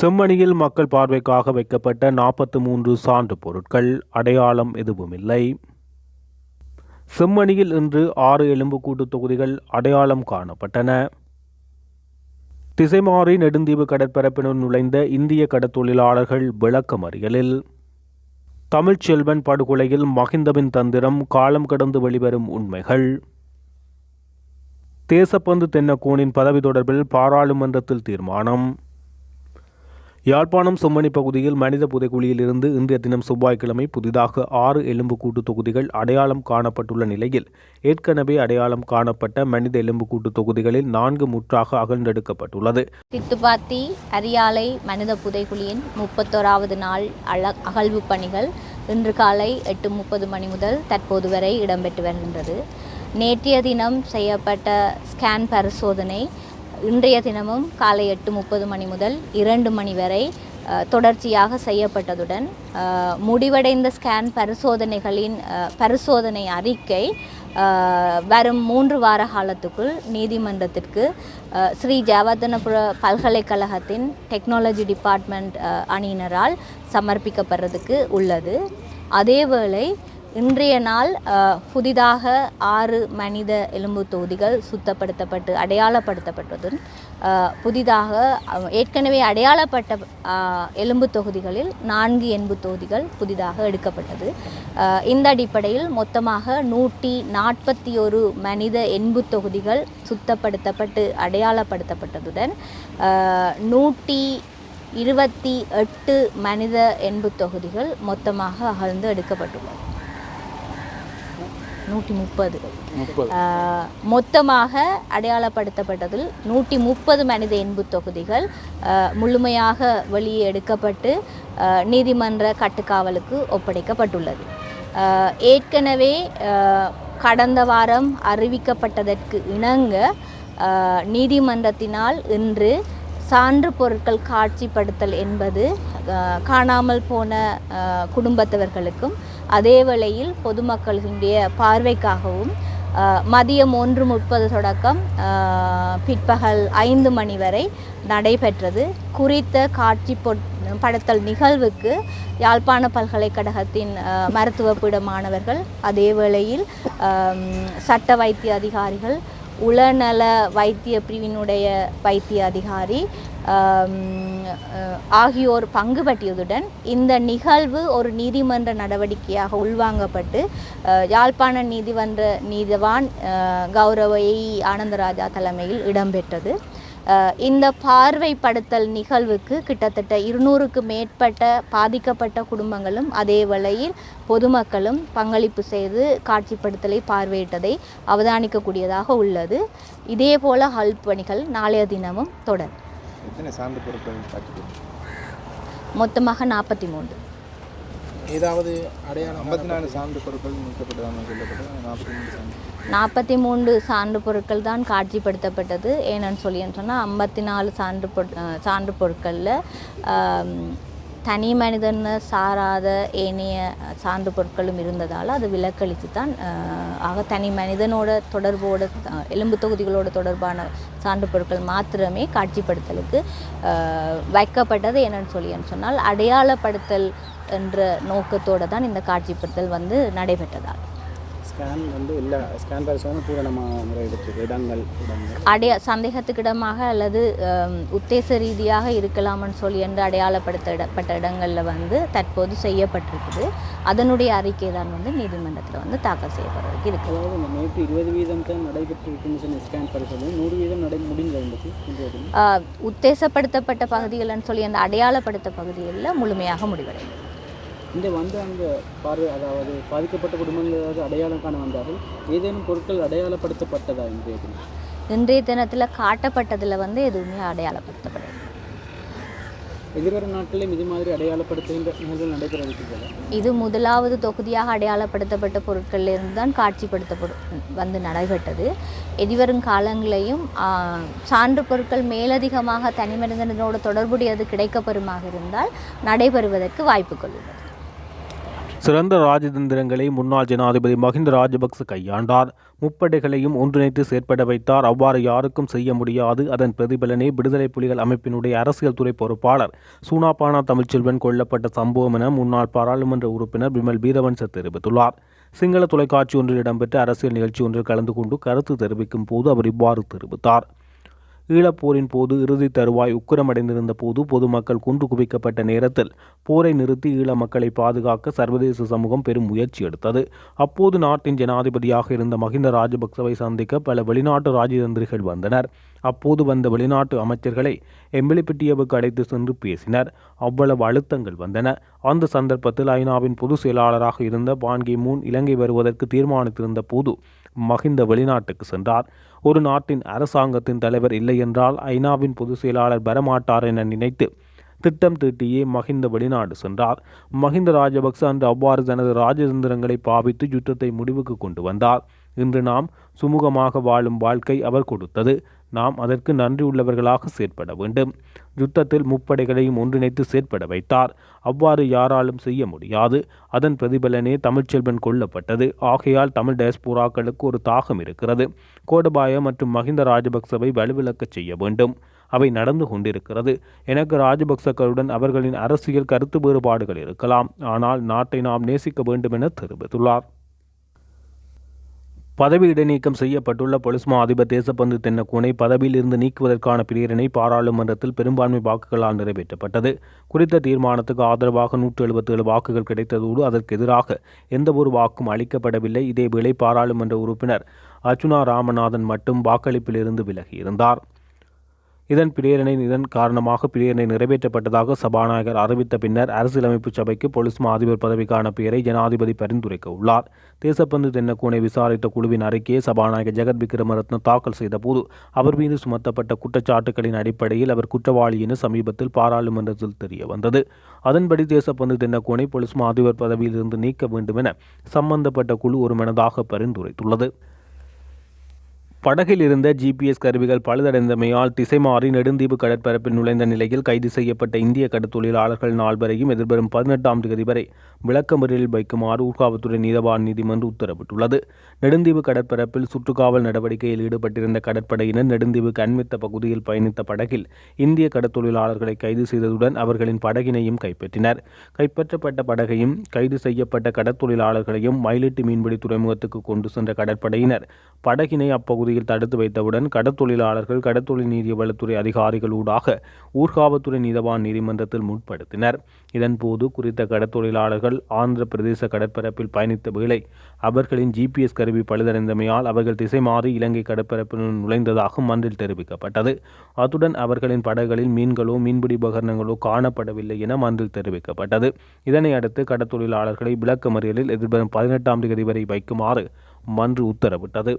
செம்மணியில் மக்கள் பார்வைக்காக வைக்கப்பட்ட நாற்பத்து மூன்று சான்று பொருட்கள். அடையாளம் எதுவுமில்லை. செம்மணியில் இன்று ஆறு எலும்புக்கூட்டு தொகுதிகள் அடையாளம் காணப்பட்டன. திசைமாறி நெடுந்தீவு கடற்பரப்பினுள் நுழைந்த இந்திய கடத்தொழிலாளர்கள் விளக்கமறியலில் தமிழ்ச்செல்வன் படுகொலையில் மகிந்தவின் தந்திரம் காலம் கடந்து வெளிவரும் உண்மைகள். தேசப்பந்து தென்னக்கோனின் பதவி தொடர்பில் பாராளுமன்றத்தில் தீர்மானம். யாழ்ப்பாணம் செம்மணி பகுதியில் மனித புதைக்குழியில் இருந்து இன்றைய தினம் செவ்வாய்க்கிழமை புதிதாக ஆறு எலும்புக்கூட்டு தொகுதிகள் அடையாளம் காணப்பட்டுள்ள நிலையில் ஏற்கனவே அடையாளம் காணப்பட்ட மனித எலும்புக்கூட்டு தொகுதிகளில் நான்கு முற்றாக அகழ்ந்தெடுக்கப்பட்டுள்ளது. தித்துப்பாத்தி அரியாலை மனித புதைக்குழியின் முப்பத்தோராவது நாள் அழ அகழ்வு பணிகள் இன்று காலை எட்டு முப்பது மணி முதல் தற்போது வரை இடம்பெற்று வருகின்றது. நேற்றைய தினம் செய்யப்பட்ட ஸ்கேன் பரிசோதனை இன்றைய தினமும் காலை எட்டு முப்பது மணி முதல் இரண்டு மணி வரை தொடர்ச்சியாக செய்யப்பட்டதுடன் முடிவடைந்த ஸ்கேன் பரிசோதனைகளின் பரிசோதனை அறிக்கை வரும் மூன்று வார காலத்துக்குள் நீதிமன்றத்திற்கு ஸ்ரீ ஜெயவர்தனபுர பல்கலைக்கழகத்தின் டெக்னாலஜி டிபார்ட்மெண்ட் அணியினரால் சமர்ப்பிக்கப்படுறதுக்கு உள்ளது. அதேவேளை இன்றைய நாள் புதிதாக ஆறு மனித எலும்பு தொகுதிகள் சுத்தப்படுத்தப்பட்டு அடையாளப்படுத்தப்பட்டதும் புதிதாக ஏற்கனவே அடையாளப்பட்ட எலும்பு தொகுதிகளில் நான்கு எலும்பு தொகுதிகள் புதிதாக எடுக்கப்பட்டது. இந்த அடிப்படையில் மொத்தமாக நூற்றி நாற்பத்தி ஒரு மனித எண்பு தொகுதிகள் சுத்தப்படுத்தப்பட்டு அடையாளப்படுத்தப்பட்டதுடன் நூற்றி இருபத்தி எட்டு மனித எண்பு தொகுதிகள் மொத்தமாக அகழ்ந்து எடுக்கப்பட்டுள்ளது. நூற்றி முப்பது. மொத்தமாக அடையாளப்படுத்தப்பட்டதில் நூற்றி முப்பது மனித எண்பு தொகுதிகள் முழுமையாக வெளியே எடுக்கப்பட்டு நீதிமன்ற கட்டுக்காவலுக்கு ஒப்படைக்கப்பட்டுள்ளது. ஏற்கனவே கடந்த வாரம் அறிவிக்கப்பட்டதற்கு இணங்க நீதிமன்றத்தினால் இன்று சான்று பொருட்கள் காட்சிப்படுத்தல் என்பது காணாமல் போன குடும்பத்தவர்களுக்கும் அதே வேளையில் பொதுமக்களுடைய பார்வைக்காகவும் மதியம் ஒன்று முப்பது தொடக்கம் பிற்பகல் ஐந்து மணி வரை நடைபெற்றது. குறித்த காட்சி பொட்- படுத்தல் நிகழ்வுக்கு யாழ்ப்பாண பல்கலைக்கழகத்தின் மருத்துவ பீட மாணவர்கள் அதே வேளையில் சட்ட வைத்திய அதிகாரிகள் உளநல வைத்திய பிரிவினுடைய வைத்திய அதிகாரி ஆகியோர் பங்கு பற்றியதுடன் இந்த நிகழ்வு ஒரு நீதிமன்ற நடவடிக்கையாக உள்வாங்கப்பட்டு யாழ்ப்பாண நீதிமன்ற நீதிவான் கௌரவ ஆனந்தராஜா தலைமையில் இடம்பெற்றது. இந்த பார்வைப்படுத்தல் நிகழ்வுக்கு கிட்டத்தட்ட இருநூறுக்கு மேற்பட்ட பாதிக்கப்பட்ட குடும்பங்களும் அதே வேளையில் பொதுமக்களும் பங்களிப்பு செய்து காட்சிப்படுத்தலை பார்வையிட்டதை அவதானிக்கக்கூடியதாக உள்ளது. இதே போல ஹல்ப் பணிகள் நாளைய தினமும் தொடரும். எத்தனை சான்று பொருட்கள் காட்சி மொத்தமாக நாற்பத்தி மூன்று ஏதாவது அடையாளம் ஐம்பத்தி நாலு சான்று பொருட்கள் நீக்கப்பட்டதாக சொல்லப்பட்டது. நாற்பத்தி மூணு சான்று. நாற்பத்தி மூன்று சான்று பொருட்கள் தான் காட்சிப்படுத்தப்பட்டது. ஏன்னு சொல்லி சொன்னால் ஐம்பத்தி நாலு சான்று பொருட் சான்று பொருட்களில் தனி மனிதன் சாராத ஏனைய சான்று பொருட்களும் இருந்ததால் அது விலக்களித்து தான் ஆக தனி மனிதனோட தொடர்போட எலும்பு தொகுதிகளோட தொடர்பான சான்று பொருட்கள் மாத்திரமே காட்சிப்படுத்தலுக்கு வைக்கப்பட்டது என்னன்னு சொல்லி சொன்னால் அடையாளப்படுத்தல் என்ற நோக்கத்தோடு தான் இந்த காட்சிப்படுத்தல் வந்து நடைபெற்றதால். ஸ்கேன் வந்து இல்லை. ஸ்கேன் பரிசோதனை பூரணமாக முறையிடுச்சு இடங்கள் இடங்கள். அடைய சந்தேகத்துக்கிடமாக அல்லது உத்தேச ரீதியாக இருக்கலாம்னு சொல்லி என்று அடையாளப்படுத்தப்பட்ட இடங்களில் வந்து தற்போது செய்யப்பட்டிருக்குது. அதனுடைய அறிக்கை தான் வந்து நீதிமன்றத்தில் வந்து தாக்கல் செய்யப்படுறதுக்கு இருக்குது அதாவது இந்த நேற்று இருபது வீதம் தான் நடைபெற்று இருக்குன்னு சொன்ன ஸ்கேன் பரிசோதனை நூறு வீதம் நடை ஆஹ், உத்தேசப்படுத்தப்பட்ட பகுதிகள்னு சொல்லி அந்த அடையாளப்படுத்த பகுதிகளில் முழுமையாக முடிவடையும் இந்த வந்து அந்த பார்வை அதாவது பாதிக்கப்பட்ட குடும்பங்கள் அடையாளம் காண வந்தார்கள். ஏதேனும் பொருட்கள் அடையாளப்படுத்தப்பட்டதா இன்றைய தினம் இன்றைய தினத்தில் காட்டப்பட்டதில் வந்து எதுவுமே அடையாளப்படுத்தப்படவில்லை எதிர்வரும் நாட்களிலும் இது மாதிரி அடையாளப்படுத்துகின்ற நிகழ்வுகள் நடைபெற இருக்கிறதா இது முதலாவது தொகுதியாக அடையாளப்படுத்தப்பட்ட பொருட்கள்ல இருந்து தான் காட்சிப்படுத்தப்படும் வந்து நடைபெற்றது. எதிர்வரும் காலங்களையும் சான்று பொருட்கள் மேலதிகமாக தனிமனிதனோட தொடர்புடையது கிடைக்கப்பெறுமாக இருந்தால் நடைபெறுவதற்கு வாய்ப்புகள் உள்ளது சிறந்த ராஜதந்திரங்களை முன்னாள் ஜனாதிபதி மஹிந்த ராஜபக்ச கையாண்டார். முப்படைகளையும் ஒன்றிணைத்து செயற்பட வைத்தார். அவ்வாறு யாருக்கும் செய்ய முடியாது. அதன் பிரதிபலனே விடுதலை புலிகள் அமைப்பினுடைய அரசியல் துறை பொறுப்பாளர். சூனாபானா தமிழ்ச்செல்வன் கொல்லப்பட்ட சம்பவம் என முன்னாள் பாராளுமன்ற உறுப்பினர் பிமல் வீரவன்ச தெரிவித்துள்ளார். சிங்கள தொலைக்காட்சி ஒன்றில் இடம்பெற்ற அரசியல் நிகழ்ச்சி ஒன்றில் கலந்து கொண்டு கருத்து தெரிவிக்கும் போது அவர் இவ்வாறு தெரிவித்தார். ஈழப்போரின் போது இறுதி தருவாய் உக்கிரமடைந்திருந்த போது பொதுமக்கள் குன்று குவிக்கப்பட்ட நேரத்தில் போரை நிறுத்தி ஈழ மக்களை பாதுகாக்க சர்வதேச சமூகம் பெரும் முயற்சி எடுத்தது. அப்போது நாட்டின் ஜனாதிபதியாக இருந்த மஹிந்த ராஜபக்சவை சந்திக்க பல வெளிநாட்டு ராஜதந்திரிகள் வந்தனர். அப்போது வந்த வெளிநாட்டு அமைச்சர்களை எம்பிலிப்பிட்டியவுக்கு அழைத்து சென்று பேசினர். அவ்வளவு அழுத்தங்கள் வந்தன. அந்த சந்தர்ப்பத்தில் ஐநாவின் பொதுச் செயலாளராக இருந்த பான்கி மூன் இலங்கை வருவதற்கு தீர்மானித்திருந்த போது மஹிந்த வெளிநாட்டுக்கு சென்றார். ஒரு நாட்டின் அரசாங்கத்தின் தலைவர் இல்லை என்றால் ஐநாவின் பொதுச் செயலாளர் வரமாட்டார் என நினைத்து திட்டம் தீட்டியே மஹிந்த வெளிநாடு சென்றார். மஹிந்த ராஜபக்ச அன்று அவ்வாறு தனது ராஜதந்திரங்களை பாவித்து யுத்தத்தை முடிவுக்கு கொண்டு வந்தார். இன்று நாம் சுமூகமாக வாழும் வாழ்க்கை அவர் கொடுத்தது. நாம் அதற்கு நன்றியுள்ளவர்களாக செயற்பட வேண்டும். யுத்தத்தில் முப்படைகளையும் ஒன்றிணைத்து செயற்பட வைத்தார். அவ்வாறு யாராலும் செய்ய முடியாது. அதன் பிரதிபலனே தமிழ்ச்செல்வன் கொல்லப்பட்டது. ஆகையால் தமிழ் டயஸ்பூராக்களுக்கு ஒரு தாகம் இருக்கிறது. கோடபாய மற்றும் மஹிந்த ராஜபக்சவை வலுவிழக்கச் செய்ய வேண்டும். அவை நடந்து கொண்டிருக்கிறது. எனக்கு ராஜபக்சக்களுடன் அவர்களின் அரசியல் கருத்து வேறுபாடுகள் இருக்கலாம். ஆனால் நாட்டை நாம் நேசிக்க வேண்டுமென தெரிவித்துள்ளார். பதவி இடைநீக்கம் செய்யப்பட்டுள்ள பொலிஸ்மா அதிபர் தேசப்பந்து தென்னக்கூனை பதவியிலிருந்து நீக்குவதற்கான பிரேரணை பாராளுமன்றத்தில் பெரும்பான்மை வாக்குகளால் நிறைவேற்றப்பட்டது. குறித்த தீர்மானத்துக்கு ஆதரவாக நூற்று எழுபத்தி ஏழு வாக்குகள் கிடைத்ததோடு அதற்கு எதிராக எந்தவொரு வாக்கும் அளிக்கப்படவில்லை. இதேவேளை பாராளுமன்ற உறுப்பினர் அர்ச்சுனா ராமநாதன் மட்டும் வாக்களிப்பிலிருந்து விலகியிருந்தார். இதன் பிரேரணை இதன் காரணமாக பிரேரணை நிறைவேற்றப்பட்டதாக சபாநாயகர் அறிவித்த பின்னர் அரசியலமைப்பு சபைக்கு பொலிஸ் மா அதிபர் பதவிக்கான பெயரை ஜனாதிபதி பரிந்துரைக்க உள்ளார். தேசப்பந்து தென்னக்கூனை விசாரித்த குழுவின் அறிக்கையை சபாநாயகர் ஜெகத் விக்ரமரத்ன தாக்கல் செய்தபோது அவர் மீது சுமத்தப்பட்ட குற்றச்சாட்டுகளின் அடிப்படையில் அவர் குற்றவாளி என சமீபத்தில் பாராளுமன்றத்தில் தெரிய வந்தது அதன்படி தேசப்பந்து தென்னக்கூனை பொலிஸ் மா அதிபர் பதவியிலிருந்து நீக்க வேண்டும் என சம்பந்தப்பட்ட குழு ஒரு மனதாக பரிந்துரைத்துள்ளது. படகில் இருந்த ஜிபிஎஸ் கருவிகள் பழுதடைந்தமையால் திசை மாறி நெடுந்தீவு கடற்பரப்பில் நுழைந்த நிலையில் கைது செய்யப்பட்ட இந்திய கடத்தொழிலாளர்கள் நால்வரையும் எதிர்வரும் பதினெட்டாம் தேதி வரை விளக்கமறியலில் வைக்குமாறு ஊர்காவல்துறை நீதவான் நீதிமன்றம் உத்தரவிட்டுள்ளது. நெடுந்தீவு கடற்பரப்பில் சுற்றுக்காவல் நடவடிக்கையில் ஈடுபட்டிருந்த கடற்படையினர் நெடுந்தீவு கண்மித்த பகுதியில் பயணித்த படகில் இந்திய கடத்தொழிலாளர்களை கைது செய்ததுடன் அவர்களின் படகினையும் கைப்பற்றினர். கைப்பற்றப்பட்ட படகையும் கைது செய்யப்பட்ட கடற்தொழிலாளர்களையும் மயிலிட்டு மீன்பிடி துறைமுகத்துக்கு கொண்டு சென்ற கடற்படையினர். படகினை அப்பகுதியில் தடுத்து வைத்தவுடன் கடற்தொழிலாளர்கள் கடற்தொழில் நீதிவளத்துறை அதிகாரிகள் ஊடாக ஊர்காவல்துறை நீதவான் நீதிமன்றத்தில் முற்படுத்தினர். இதன்போது குறித்த கடற்தொழிலாளர்கள் ஆந்திர பிரதேச கடற்பரப்பில் பயணித்த வேளை அவர்களின் ஜிபிஎஸ் கருவி பழுதடைந்தமையால் அவர்கள் திசை மாறி இலங்கை கடற்பரப்பில் நுழைந்ததாக மன்றில் தெரிவிக்கப்பட்டது. அத்துடன் அவர்களின் படகுகளில் மீன்களோ மீன்பிடி உபகரணங்களோ காணப்படவில்லை என மன்றில் தெரிவிக்கப்பட்டது. இதனை அடுத்து கடற்தொழிலாளர்களை விளக்கமறியலில் எதிர்வரும் பதினெட்டாம் தேதி வரை வைக்குமாறு மன்று உத்தரவிட்டது.